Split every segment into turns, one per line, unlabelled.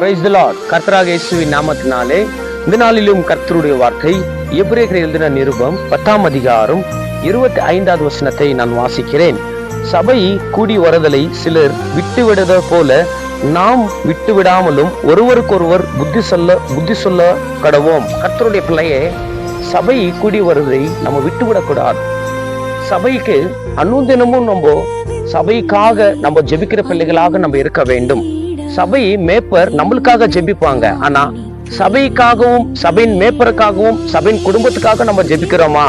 Praise the Lord கர்த்தராக இயேசுவின் நாமத்தினாலே இந்த நாளிலும் கர்த்தருடைய வார்த்தை எபிரேகர் எழுதின நிருபம் பத்தாம் அதிகாரம் இருபத்தி ஐந்தாவது வசனத்தை நான் வாசிக்கிறேன். சபை கூடி வருதலை சிலர் விட்டுவிடுவதை போல நாம் விட்டுவிடாமலும் ஒருவருக்கொருவர் புத்தி சொல்ல புத்தி சொல்ல கடவோம். கர்த்தருடைய பிள்ளையே சபை கூடி வருவதை நம்ம விட்டு விடக்கூடாது சபைக்கு அனுதினமும் நம்ம சபைக்காக நம்ம ஜெபிக்கிற பிள்ளைகளாக நம்ம இருக்க வேண்டும். சபை மேப்பர் நம்மளுக்காக ஜெபிப்பாங்க. ஆனா சபைக்காகவும் சபையின் மேப்பருக்காகவும் சபையின் குடும்பத்துக்காக நம்ம ஜெபிக்கிறோமா?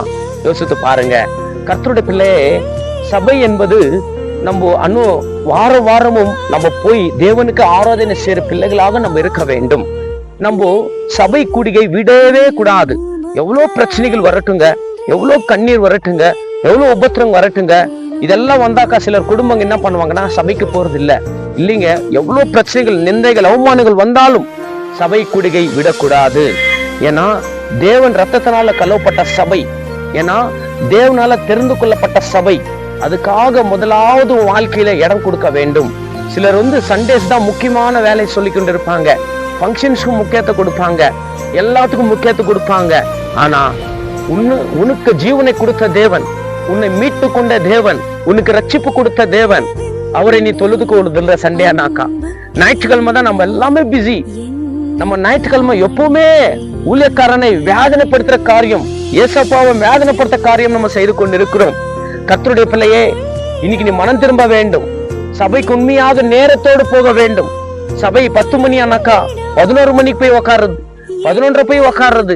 யோசித்து பாருங்க. கர்த்தருடைய பிள்ளையே சபை என்பது நம்ம அன்னு வார வாரமும் நம்ம போய் தேவனுக்கு ஆராதனை செய்யற பிள்ளைகளாக நம்ம இருக்க வேண்டும். நம்ம சபை கூடிகை விடவே கூடாது. எவ்வளோ பிரச்சனைகள் வரட்டுங்க. எவ்வளோ கண்ணீர் வரட்டுங்க. எவ்வளோ உபத்திரம் வரட்டுங்க. இதெல்லாம் வந்தாக்கா சிலர் குடும்பங்க என்ன பண்ணுவாங்கன்னா சபைக்கு போறது இல்லை இல்லைங்க எவ்வளோ பிரச்சனைகள் நிந்தைகள் அவமானங்கள் வந்தாலும் சபை கூடிகை விடக்கூடாது. ஏன்னா தேவன் ரத்தத்தினால கழுவப்பட்ட சபை. ஏன்னா தேவனால தெரிந்து கொள்ளப்பட்ட சபை. அதுக்காக முதலாவது வாழ்க்கையில இடம் கொடுக்க வேண்டும். சிலர் வந்து சண்டேஸ் தான் முக்கியமான வேலை சொல்லி கொண்டு இருப்பாங்க ஃபங்க்ஷன்ஸ்க்கு முக்கியத்துவம் கொடுப்பாங்க. எல்லாத்துக்கும் முக்கியத்துவம் கொடுப்பாங்க. ஆனா உன்னு உனக்கு ஜீவனை கொடுத்த தேவன் உன்னை மீட்டு கொண்ட தேவன் உனக்கு ரட்சிப்பு கொடுத்த தேவன் அவரை நீ தொழுது கொள்ளுதில்ல சண்டே ஞாயிற்றுக்கிழமை தான் நம்ம எல்லாமே பிஸி நம்ம ஞாயிற்றுக்கிழமை எப்பவுமே ஊழியக்காரனை வேதனைப்படுத்துற காரியம் ஏசப்பாவை வேதனைப்படுத்த காரியம் நம்ம செய்து கொண்டு இருக்கிறோம் கர்த்தருடைய பிள்ளையே இன்னைக்கு நீ மனம் திரும்ப வேண்டும். சபைக்கு உண்மையாக நேரத்தோடு போக வேண்டும். சபை பத்து மணி ஆனாக்கா பதினோரு மணிக்கு போய் உக்காடுறது பதினொன்றரை போய் உக்காடுறது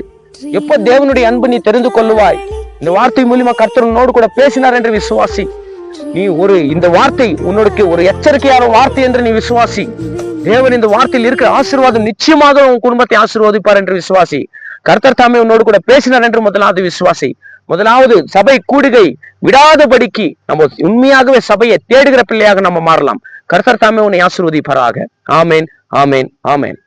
எப்போ தேவனுடைய அன்பு நீ தெரிந்து கொள்ளுவாய்? இந்த வார்த்தை மூலியமா கர்த்தர் கூட பேசினார் என்று விசுவாசி. நீ ஒரு இந்த வார்த்தை உன்னோட ஒரு எச்சரிக்கையான வார்த்தை என்று நீ விசுவாசி. தேவன் இந்த வார்த்தையில் இருக்கிற ஆசீர்வாதம் நிச்சயமாக உன் குடும்பத்தை ஆசீர்வதிப்பார் என்று விசுவாசி. கர்த்தர் தாமே உன்னோடு கூட பேசினார் என்று முதலாவது விசுவாசி. முதலாவது சபை கூடுகை விடாதபடிக்கு நம்ம உண்மையாகவே சபையை தேடுகிற பிள்ளையாக நம்ம மாறலாம். கர்த்தர் தாமே உன்னை ஆசீர்வதிப்பாராக. ஆமேன் ஆமேன் ஆமேன்.